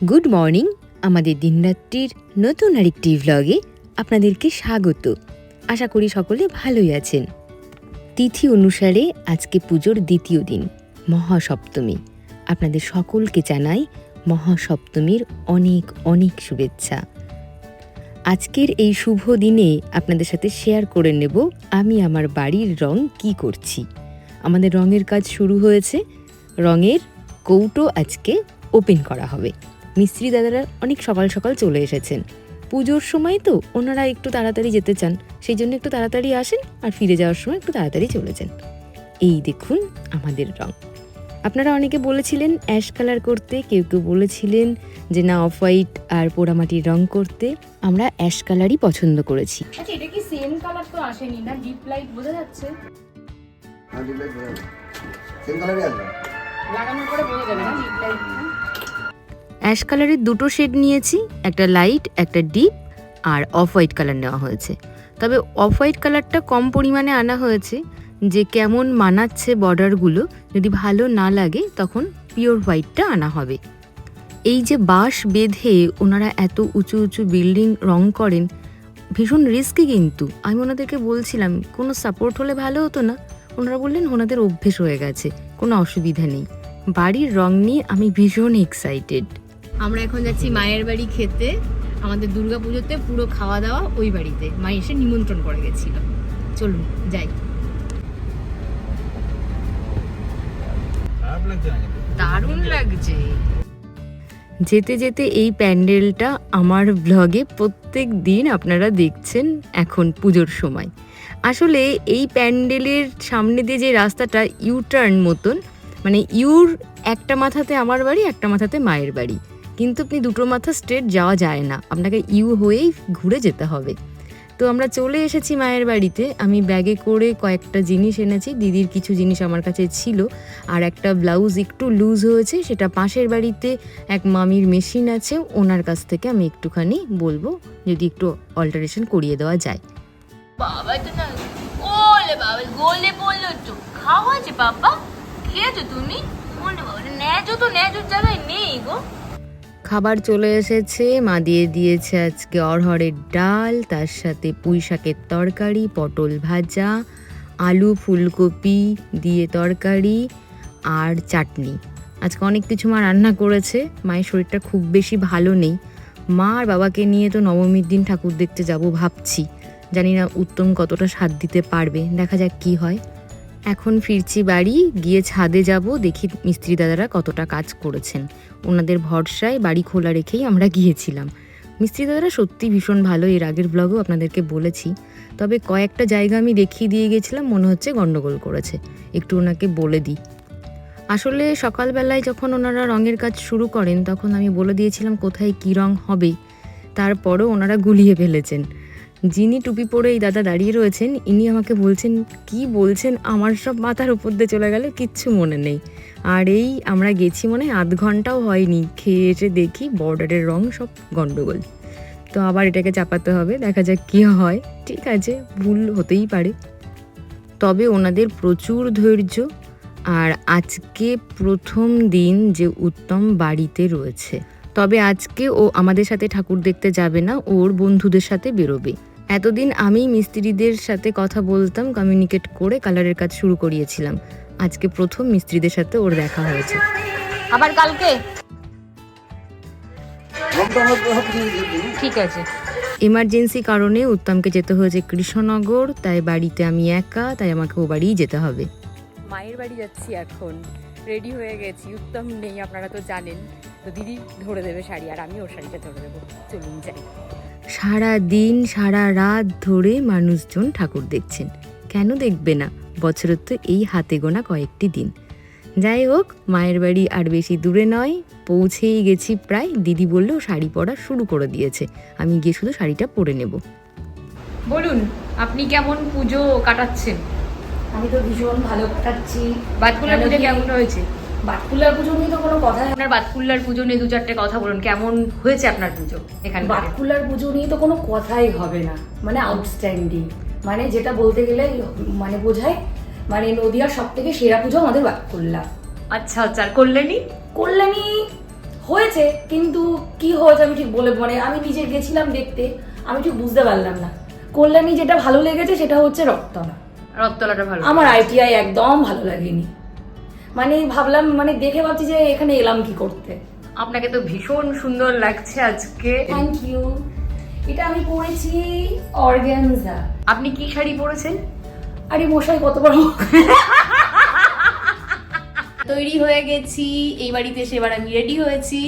Good morning, আমাদের দিনরাত্রির নতুন আরেকটি ভ্লগে আপনাদেরকে স্বাগত। আশা করি সকলে ভালোই আছেন। তিথি অনুসারে আজকে পুজোর দ্বিতীয় দিন, মহাসপ্তমী। আপনাদের সকলকে জানাই মহাসপ্তমীর অনেক অনেক শুভেচ্ছা। আজকের এই শুভ দিনে আপনাদের সাথে শেয়ার করে নেব, আমি আমার বাড়ির রং কি করছি। আমাদের রঙের কাজ শুরু হয়েছে। রঙের কৌটো আজকে ওপেন করা হবে। মিস্ত্রি দাদারা অনেক সকাল সকাল চলে এসেছেন। পুজোর সময় তো ওনারা একটু তাড়াতাড়ি যেতে চান সেই জন্য একটু তাড়াতাড়ি আসেন আর ফিরে যাওয়ার সময় একটু তাড়াতাড়ি চলে যান। এই দেখুন আমাদের রং। আপনারা অনেকে বলেছিলেন অ্যাশ কালার করতে কেউ কেউ বলেছিলেন যে না অফ হোয়াইট আর পোড়ামাটির রং করতে। আমরা অ্যাশ কালারই পছন্দ করেছি। আচ্ছা এটা কি সেম কালার তো আসেনি না ডিপ লাইট বোঝা যাচ্ছে? হ্যাঁ ডিপ লাইট বোঝা যাবে সেম কালারই আসবে। লাগানোর পরে বোঝা যাবে না ডিপ লাইট অ্যাশ কালারের দুটো শেড নিয়েছি, একটা লাইট, একটা ডিপ, আর অফ হোয়াইট কালার নেওয়া হয়েছে। তবে অফ হোয়াইট কালারটা কম পরিমাণে আনা হয়েছে, যে কেমন মানাচ্ছে বর্ডারগুলো, যদি ভালো না লাগে তখন পিওর হোয়াইটটা আনা হবে। এই যে বাঁশ বেঁধে ওনারা এত উঁচু উঁচু বিল্ডিং রং করেন, ভীষণ রিস্কি কিন্তু। আমি ওনাদেরকে বলছিলাম, কোনো সাপোর্ট হলে ভালো হতো না। ওনারা বললেন, ওনাদের অভ্যেস হয়ে গেছে, কোনো অসুবিধা নেই। বাড়ির রং নিয়ে আমি ভীষণ এক্সাইটেড আমরা এখন যাচ্ছি মায়ের বাড়ি খেতে। আমাদের দুর্গা পুজোতে পুরো খাওয়া দাওয়া ওই বাড়িতে। মা এসে নিমন্ত্রণ করে গেছিল। চলুন যাই। দারুণ লাগছে। যেতে যেতে এই প্যান্ডেলটা আমার ব্লগে প্রত্যেক দিন আপনারা দেখছেন এখন পুজোর সময়। আসলে এই প্যান্ডেলের সামনে দিয়ে যে রাস্তাটা ইউ টার্ন মতন মানে ইউর একটা মাথাতে আমার বাড়ি একটা মাথাতে মায়ের বাড়ি। কিন্তু আপনি দুটো মাথা স্ট্রেট যাওয়া যায় না। আপনাকে ইউ হয়েই ঘুরে যেতে হবে। তো আমরা চলে এসেছি মায়ের বাড়িতে। আমি ব্যাগে করে কয়েকটা জিনিস এনেছি। দিদির কিছু জিনিস আমার কাছে ছিল। আর একটা ব্লাউজ একটু লুজ হয়েছে। সেটা পাশের বাড়িতে এক মামির মেশিন আছে। ওনার কাছ থেকে আমি একটুখানি বলব, যদি একটু অল্টারেশন করিয়ে দেওয়া যায়। বাবা তো না বাবা, গোলে বলল তো খাওয়া আছে বাবা? খেয়েছো তুমি? বাবা তো জায়গায় নেই গো। খাবার চলে এসেছে। মা দিয়ে দিয়েছে আজকে অরহরের ডাল, তার সাথে পুঁই শাকের তরকারি, পটল ভাজা, আলু ফুলকপি দিয়ে তরকারি আর চাটনি। আজকে অনেক কিছু মা রান্না করেছে। মায়ের শরীরটা খুব বেশি ভালো নেই। মা আর বাবাকে নিয়ে তো নবমীর দিন ঠাকুর দেখতে যাব ভাবছি। জানি না উত্তম কতটা সাথ দিতে পারবে। দেখা যাক কি হয়। এখন ফিরছি বাড়ি, গিয়ে ছাদে যাব, দেখি মিস্ত্রি দাদারা কতটা কাজ করেছেন। ওনাদের ভরসায় বাড়ি খোলা রেখেই আমরা গিয়েছিলাম। মিস্ত্রি দাদারা সত্যি ভীষণ ভালো, এর আগের ব্লগেও আপনাদেরকে বলেছি। তবে কয়েকটা জায়গা আমি দেখিয়ে দিয়ে গেছিলাম, মনে হচ্ছে গন্ডগোল করেছে। একটু ওনাকে বলে দিই। আসলে সকালবেলায় যখন ওনারা রঙের কাজ শুরু করেন, তখন আমি বলে দিয়েছিলাম কোথায় কী রং হবে। তারপরও ওনারা গুলিয়ে ফেলেছেন। যিনি টুপি পরে এই দাদা দাঁড়িয়ে রয়েছেন, ইনি আমাকে বলছেন, কি বলছেন? আমার সব মাথার উপর দিয়ে চলে গেল, কিচ্ছু মনে নেই। আর এই আমরা গেছি মনে হয় আধ ঘন্টাও হয়নি। খেয়ে এসে দেখি বর্ডারের রং সব গন্ডগোল। তো আবার এটাকে চাপাতে হবে, দেখা যাক কী হয়। ঠিক আছে, ভুল হতেই পারে। তবে ওনাদের প্রচুর ধৈর্য, আর আজকে প্রথম দিন যে উত্তম বাড়িতে রয়েছে। তবে আজকে ও আমাদের সাথে ঠাকুর দেখতে যাবে না, ওর বন্ধুদের সাথে বেরোবে। এতদিন আমি মিস্ত্রিদের সাথে কথা বলতাম কমিউনিকেট করে কালারের কাজ শুরু করিয়েছিলাম। আজকে প্রথম মিস্ত্রিদের সাথে ওর দেখা হয়েছে। আবার কালকে। ঠিক আছে। এমার্জেন্সি কারণে উত্তমকে যেতে হয়েছে কৃষ্ণনগর তাই বাড়িতে আমি একা তাই আমাকে ও বাড়িই যেতে হবে। মায়ের বাড়ি যাচ্ছি এখন। রেডি হয়ে গেছি। উত্তম নেই আপনারা তো জানেন। তো দিদি ধরে দেবে শাড়ি আর আমি ওর শাড়িটা ধরে দেবো। চলুন যাই। সারা দিন সারা রাত ধরে মানুষজন ঠাকুর দেখছেন। কেন দেখবে না? বছরের তো এই হাতে গোনা কয়েকটি দিন। যাই হোক মায়ের বাড়ি আর বেশি দূরে নয় পৌঁছেই গেছি প্রায়। দিদি বললেও শাড়ি পরা শুরু করে দিয়েছে। আমি গিয়ে শুধু শাড়িটা পরে নেব। বলুন আপনি কেমন পুজো কাটাচ্ছেন? আমি তো ভীষণ ভালো কাটাচ্ছি। পুজো কেমন হয়েছে? বাটকুলার পুজো নিয়ে তো কোনো কথাই আপনার বাতকুল্লার পুজো নিয়ে দু চারটে কথা বলুন কেমন হয়েছে আপনার পুজো এখানে বাটকুলার পুজো নিয়ে তো কোনো কথাই হবে না মানে আউটস্ট্যান্ডিং মানে যেটা বলতে গেলে মানে বোঝায় মানে নদিয়ার সব থেকে সেরা পুজো আমাদের বাটকুল্লা আচ্ছা আচ্ছা আর কল্যাণী? কল্যাণী হয়েছে কিন্তু কি হয়েছে আমি ঠিক বলে মানে আমি নিজে গেছিলাম দেখতে আমি ঠিক বুঝতে পারলাম না। কল্যাণী যেটা ভালো লেগেছে সেটা হচ্ছে রক্তলা রক্তলাটা ভালো। আমার আইটিআই একদম ভালো লাগেনি। মানে ভাবলাম মানে দেখে ভাবছি যে এখানে এলাম কি করতে। আপনাকে তো ভীষণ সুন্দর লাগছে আজকে। থ্যাংক ইউ এটা আমি পরেছি অর্গানজা। আপনি কি শাড়ি পরেছেন? আরে মশাই কত বড় তৈরি হয়ে গেছি এই বাড়িতে সেবার এবার আমি রেডি হয়েছি।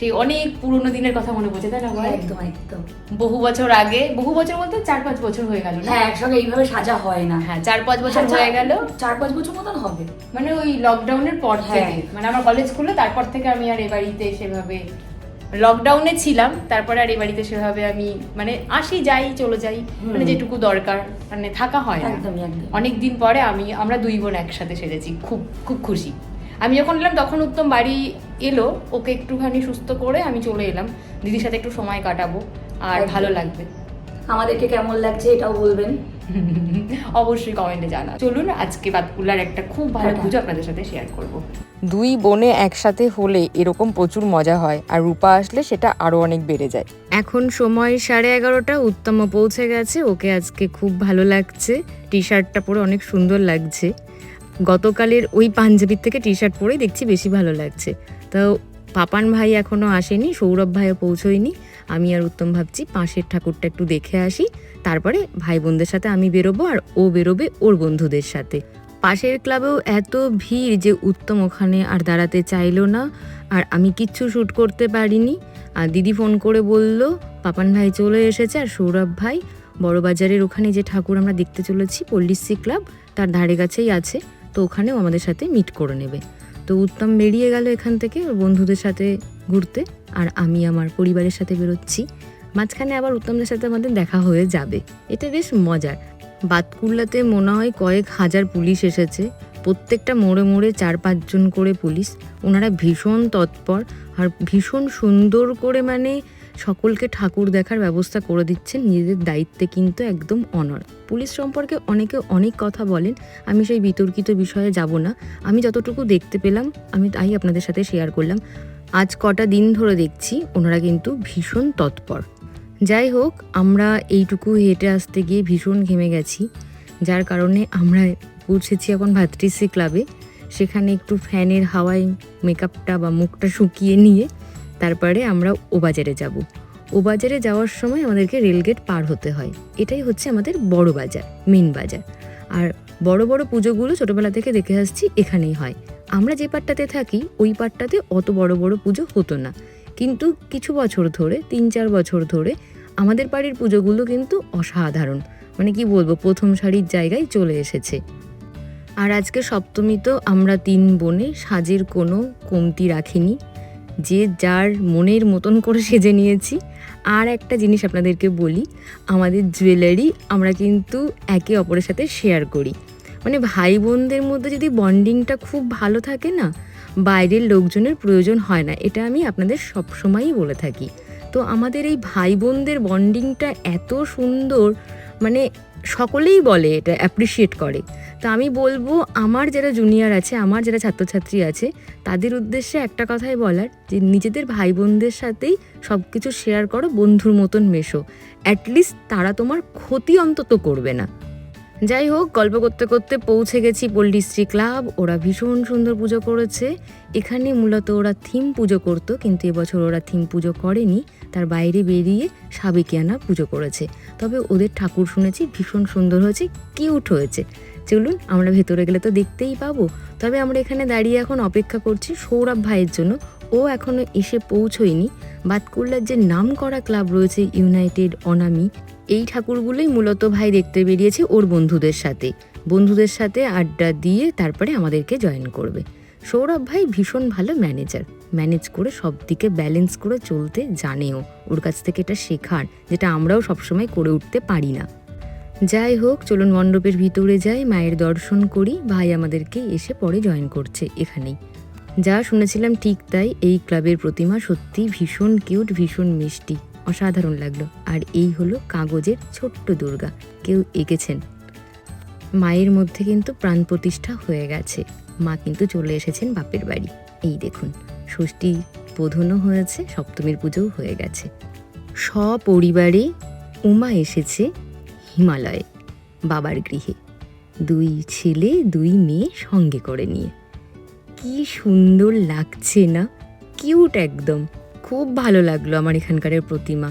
সেই অনেক পুরনো দিনের কথা মনে পড়ছে তাই না বল? একদম একদম। বহু বছর আগে বহু বছর বলতে চার পাঁচ বছর হয়ে গেল হ্যাঁ একসঙ্গে এইভাবে সাজা হয় না। হ্যাঁ চার পাঁচ বছর আচ্ছা, হয়ে গেল। চার পাঁচ বছর মতন হবে। মানে ওই লকডাউনের পর হ্যাঁ। থেকে মানে আমার কলেজ খুললো তারপর থেকে আমি আর এ বাড়িতে সেভাবে লকডাউনে ছিলাম তারপরে আর এ বাড়িতে সেভাবে আমি মানে আসি যাই চলে যাই মানে যেটুকু দরকার মানে থাকা হয় না। অনেক দিন পরে আমি আমরা দুই বোন একসাথে সেরেছি খুব খুব খুশি। আমি যখন এলাম তখন উত্তম বাড়ি এলো ওকে একটুখানি সুস্থ করে আমি চলে এলাম। দিদির সাথে একটু সময় কাটাবো আর ভালো লাগবে। আমাদেরকে কেমন লাগছে এটাও বলবেন? অবশ্যই কমেন্টে জানা চলুন আজকে বাতকুল্লার একটা খুব ভালো টাটা। পুজো আপনাদের সাথে শেয়ার করব। দুই বোনে একসাথে হলে এরকম প্রচুর মজা হয় আর রূপা আসলে সেটা আরও অনেক বেড়ে যায়। এখন সময় সাড়ে এগারোটা উত্তম পৌঁছে গেছে। ওকে আজকে খুব ভালো লাগছে। টি শার্টটা পরে অনেক সুন্দর লাগছে। গতকালের ওই পাঞ্জাবির থেকে টি শার্ট পরেই দেখছি বেশি ভালো লাগছে। তো পাপান ভাই এখনও আসেনি, সৌরভ ভাইও পৌঁছয়নি। আমি আর উত্তম ভাবছি পাশের ঠাকুরটা একটু দেখে আসি। তারপরে ভাই বোনদের সাথে আমি বেরোবো আর ও বেরোবে ওর বন্ধুদের সাথে। পাশের ক্লাবেও এত ভিড় যে উত্তম ওখানে আর দাঁড়াতে চাইলো না আর আমি কিচ্ছু শ্যুট করতে পারিনি। আর দিদি ফোন করে বলল, পাপান ভাই চলে এসেছে আর সৌরভ ভাই, বড়বাজারের ওখানে যে ঠাকুর আমরা দেখতে চলেছি, পল্লিশ্রী ক্লাব, তার ধারে কাছেই আছে। তো ওখানেও আমাদের সাথে মিট করে নেবে। তো উত্তম বেরিয়ে গেল এখান থেকে ওর বন্ধুদের সাথে ঘুরতে আর আমি আমার পরিবারের সাথে বেরোচ্ছি। মাঝখানে আবার উত্তমদের সাথে আমাদের দেখা হয়ে যাবে। এটা বেশ মজার। বাতকুল্লাতে মনে হয় কয়েক হাজার পুলিশ এসেছে। প্রত্যেকটা মোড়ে মোড়ে চার পাঁচজন করে পুলিশ। ওনারা ভীষণ তৎপর আর ভীষণ সুন্দর করে মানে সকলকে ঠাকুর দেখার ব্যবস্থা করে দিচ্ছেন। নিজেদের দায়িত্বে কিন্তু একদম অনর পুলিশ সম্পর্কে অনেকে অনেক কথা বলেন। আমি সেই বিতর্কিত বিষয়ে যাব না। আমি যতটুকু দেখতে পেলাম, আমি তাই আপনাদের সাথে শেয়ার করলাম। আজ কটা দিন ধরে দেখছি, ওনারা কিন্তু ভীষণ তৎপর। যাই হোক, আমরা এইটুকু হেঁটে আসতে গিয়ে ভীষণ ঘেমে গেছি। যার কারণে আমরা পৌঁছেছি এখন ভাতৃশ্রী ক্লাবে সেখানে একটু ফ্যানের হাওয়ায় মেকআপটা বা মুখটা শুকিয়ে নিয়ে তারপরে আমরা ওবাজারে বাজারে যাব। ও বাজারে যাওয়ার সময় আমাদেরকে রেলগেট পার হতে হয়। এটাই হচ্ছে আমাদের বড় বাজার মেন বাজার। আর বড় বড় পুজোগুলো ছোটবেলা থেকে দেখে আসছি এখানেই হয়। আমরা যে পাটটাতে থাকি, ওই পাটটাতে অত বড় বড় পুজো হতো না। কিন্তু কিছু বছর ধরে, তিন চার বছর ধরে আমাদের বাড়ির পুজোগুলো কিন্তু অসাধারণ। মানে কি বলব, প্রথম সারির জায়গায় চলে এসেছে। আর আজকে সপ্তমী তো আমরা তিন বোনে সাজের কোনো কমতি রাখিনি। যে যার মনের মতন করে সেজে নিয়েছি। আর একটা জিনিস আপনাদেরকে বলি, আমাদের জুয়েলারি আমরা কিন্তু একে অপরের সাথে শেয়ার করি। মানে ভাই বোনদের মধ্যে যদি বন্ডিংটা খুব ভালো থাকে না, বাইরের লোকজনের প্রয়োজন হয় না। এটা আমি আপনাদের সবসময়ই বলে থাকি। তো আমাদের এই ভাই বোনদের বন্ডিংটা এত সুন্দর মানে সকলেই বলে, এটা অ্যাপ্রিসিয়েট করে। তো আমি বলব, আমার যারা জুনিয়র আছে, আমার যারা ছাত্রছাত্রী আছে, তাদের উদ্দেশ্যে একটা কথাই বলার, যে নিজেদের ভাই বোনদের সাথেই সব কিছু শেয়ার করো, বন্ধুর মতন মেশো। অ্যাটলিস্ট তারা তোমার ক্ষতি অন্তত করবে না। যাই হোক, গল্প করতে করতে পৌঁছে গেছি পল্লীশ্রী ক্লাব। ওরা ভীষণ সুন্দর পুজো করেছে। এখানে মূলত ওরা থিম পুজো করতো, কিন্তু এবছর ওরা থিম পুজো করেনি। তার বাইরে বেরিয়ে সাবেকিয়ানা পুজো করেছে। তবে ওদের ঠাকুর শুনেছি ভীষণ সুন্দর হয়েছে কিউট হয়েছে। চলুন, আমরা ভেতরে গেলে তো দেখতেই পাবো। তবে আমরা এখানে দাঁড়িয়ে এখন অপেক্ষা করছি সৌরভ ভাইয়ের জন্য। ও এখনও এসে পৌঁছয়নি। বাতকুল্লার যে নাম করা ক্লাব রয়েছে ইউনাইটেড অনামি এই ঠাকুরগুলোই মূলত ভাই দেখতে বেরিয়েছে ওর বন্ধুদের সাথে। বন্ধুদের সাথে আড্ডা দিয়ে তারপরে আমাদেরকে জয়েন করবে। সৌরভ ভাই ভীষণ ভালো ম্যানেজার ম্যানেজ করে সব দিকে ব্যালেন্স করে চলতে জানেও। ওর কাছ থেকে এটা শেখার, যেটা আমরাও সবসময় করে উঠতে পারি না। যাই হোক, চলুন মণ্ডপের ভিতরে যাই, মায়ের দর্শন করি। ভাই আমাদেরকে এসে পরে জয়েন করছে এখানেই। যা শুনেছিলাম ঠিক তাই, এই ক্লাবের প্রতিমা সত্যি ভীষণ কিউট ভীষণ মিষ্টি। অসাধারণ লাগল। আর এই হলো কাগজের ছোট্ট দুর্গা। কেউ এঁকেছেন। মায়ের মধ্যে কিন্তু প্রাণ প্রতিষ্ঠা হয়ে গেছে। মা কিন্তু চলে এসেছেন বাপের বাড়ি। এই দেখুন, ষষ্ঠী বোধনও হয়েছে, সপ্তমীর পুজোও হয়ে গেছে। সপরিবারে উমা এসেছে হিমালয়ে, বাবার গৃহে। দুই ছেলে, দুই মেয়ে সঙ্গে করে নিয়ে। কি সুন্দর লাগছে না? কিউট একদম। খুব ভালো লাগল আমার এখানকারের প্রতিমা।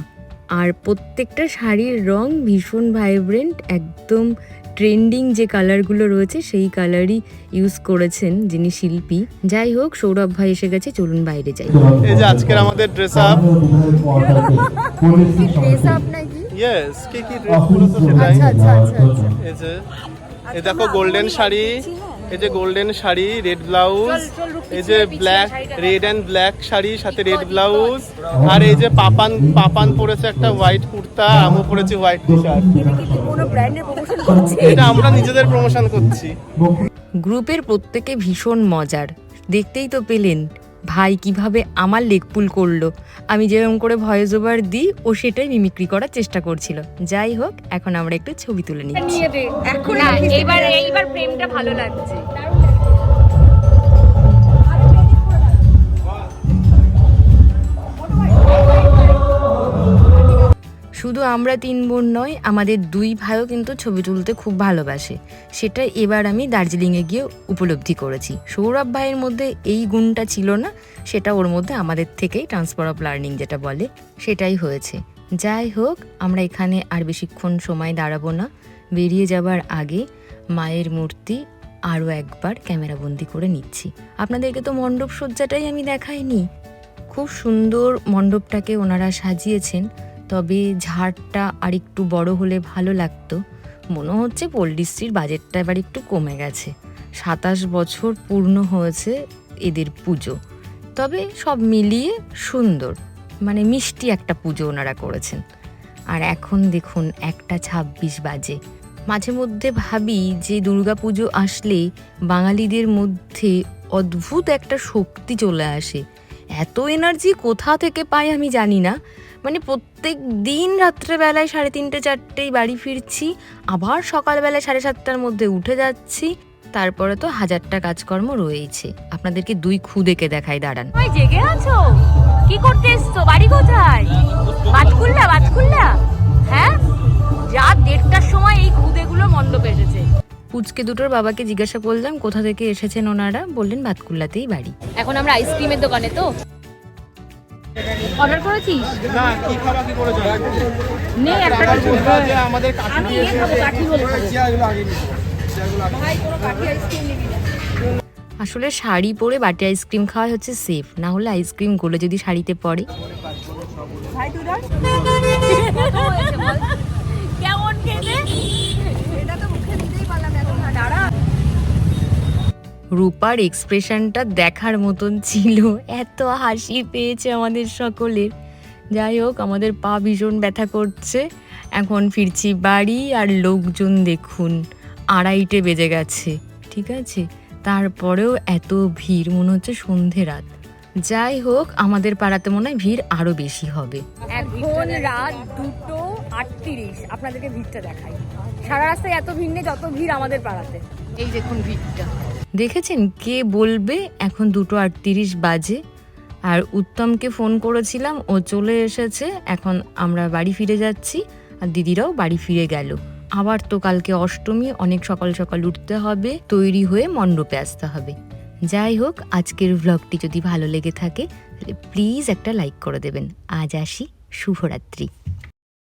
আর প্রত্যেকটা শাড়ির রং ভীষণ ভাইব্রেন্ট একদম ট্রেন্ডিং যে কালারগুলো রয়েছে সেই কালারই ইউজ করেছেন যিনি শিল্পী। যাই হোক সৌরভ ভাই এসে গেছে চলুন বাইরে যাই। এই যে আজকের আমাদের ড্রেস আপ ড্রেস আপ নাকি? ইয়েস কি কি ড্রেসগুলো তো সেটাই এই যে এই দেখো গোল্ডেন শাড়ি। এই যে গোল্ডেন শাড়ি রেড ব্লাউজ এই যে black red and black sari সাথে রেড ব্লাউজ আর এই যে পাপান পাপান পরেছে একটা হোয়াইট কুর্তা আমও পরেছি হোয়াইট টি শার্ট এটা আমরা নিজেদের প্রমোশন করছি। গ্রুপের প্রত্যেকে ভীষণ মজার। দেখতেই তো পেলেন। ভাই কীভাবে আমার লেগ পুল করল। আমি যেরকম করে ভয়েস ওভার দিই ও সেটাই মিমিক্রি করার চেষ্টা করছিল। যাই হোক এখন আমরা একটু ছবি তুলে নিচ্ছি। না এইবার এইবার প্রেমটা ভালো লাগছে। শুধু আমরা তিন বোন নয়, আমাদের দুই ভাইও কিন্তু ছবি তুলতে খুব ভালোবাসে। সেটা এবার আমি দার্জিলিংয়ে গিয়ে উপলব্ধি করেছি। সৌরভ ভাইয়ের মধ্যে এই গুণটা ছিল না, সেটা ওর মধ্যে আমাদের থেকেই ট্রান্সফার অফ লার্নিং যেটা বলে, সেটাই হয়েছে। যাই হোক, আমরা এখানে আর বেশিক্ষণ সময় দাঁড়াবো না। বেরিয়ে যাবার আগে মায়ের মূর্তি আরও একবার ক্যামেরাবন্দি করে নিচ্ছি। আপনাদেরকে তো মণ্ডপ সজ্জাটাই আমি দেখাইনি। খুব সুন্দর মণ্ডপটাকে ওনারা সাজিয়েছেন। তবে ঝাড়টা আর একটু বড় হলে ভালো লাগতো। মনে হচ্ছে পল্লিশ্রীর বাজেটটা এবার একটু কমে গেছে। সাতাশ বছর পূর্ণ হয়েছে এদের পুজো। তবে সব মিলিয়ে সুন্দর মানে মিষ্টি একটা পুজো ওনারা করেছেন। আর এখন দেখুন, একটা ছাব্বিশ বাজে। মাঝে মধ্যে ভাবি যে দুর্গাপুজো আসলে বাঙালিদের মধ্যে অদ্ভুত একটা শক্তি চলে আসে। এত এনার্জি কোথা থেকে পাই আমি জানি না। মানে প্রত্যেক দিন রাত্রেবেলায় সাড়ে তিনটে, চারটেই বাড়ি ফিরছি, আবার সকালবেলায় সাড়ে সাতটার মধ্যে উঠে যাচ্ছি, তারপরে তো হাজারটা কাজকর্ম রয়েছে আপনাদেরকে দুই খুদেকে দেখাই, দাঁড়ান। জেগে আছো? কি করতে এসছো? বাড়ি কোথায়? বাতকুল্লা বাতকুল্লা হ্যাঁ? রাত দেড়টার সময় এই খুদেগুলো মণ্ডপে এসেছে। পুচকে দুটোর বাবাকে জিজ্ঞাসা করলাম কোথা থেকে এসেছেন ওনারা? বললেন বাতকুল্লাতেই বাড়ি। এখন আমরা আইসক্রিমের দোকানে তো। অর্ডার করেছিস? না কি খাবা কি করে যাবে নে একটা কিছু যে আমাদের কাঠি দিয়ে আসলে শাড়ি পরে বাটি আইসক্রিম খাওয়া হচ্ছে সেফ না হলে আইসক্রিম গলে যদি শাড়িতে পড়ে। কেমন রূপার এক্সপ্রেশনটা দেখার মতন ছিল। এত হাসি পেয়েছে আমাদের সকলের। যাই হোক আমাদের পা ভীষণ ব্যথা করছে। এখন ফিরছি বাড়ি আর লোকজন দেখুন আড়াইটে বেজে গেছে ঠিক আছে? তারপরেও এত ভিড় মনে হচ্ছে সন্ধে রাত। যাই হোক আমাদের পাড়াতে মনে হয় ভিড় আরও বেশি হবে। এখন রাত দুটো আটত্রিশ আপনাদেরকে ভিড়টা দেখাই। সারা রাস্তায় এত ভিড় নেই যত ভিড় আমাদের পাড়াতে। এই দেখুন ভিড়টা। দেখেছেন কে বলবে? এখন দুটো আটত্রিশ বাজে। আর উত্তমকে ফোন করেছিলাম, ও চলে এসেছে। এখন আমরা বাড়ি ফিরে যাচ্ছি আর দিদিরাও বাড়ি ফিরে গেল। আবার তো কালকে অষ্টমী, অনেক সকাল সকাল উঠতে হবে, তৈরি হয়ে মণ্ডপে আসতে হবে। যাই হোক, আজকের ভ্লগটি যদি ভালো লেগে থাকে, তাহলে প্লিজ একটা লাইক করে দেবেন। আজ আসি, শুভরাত্রি।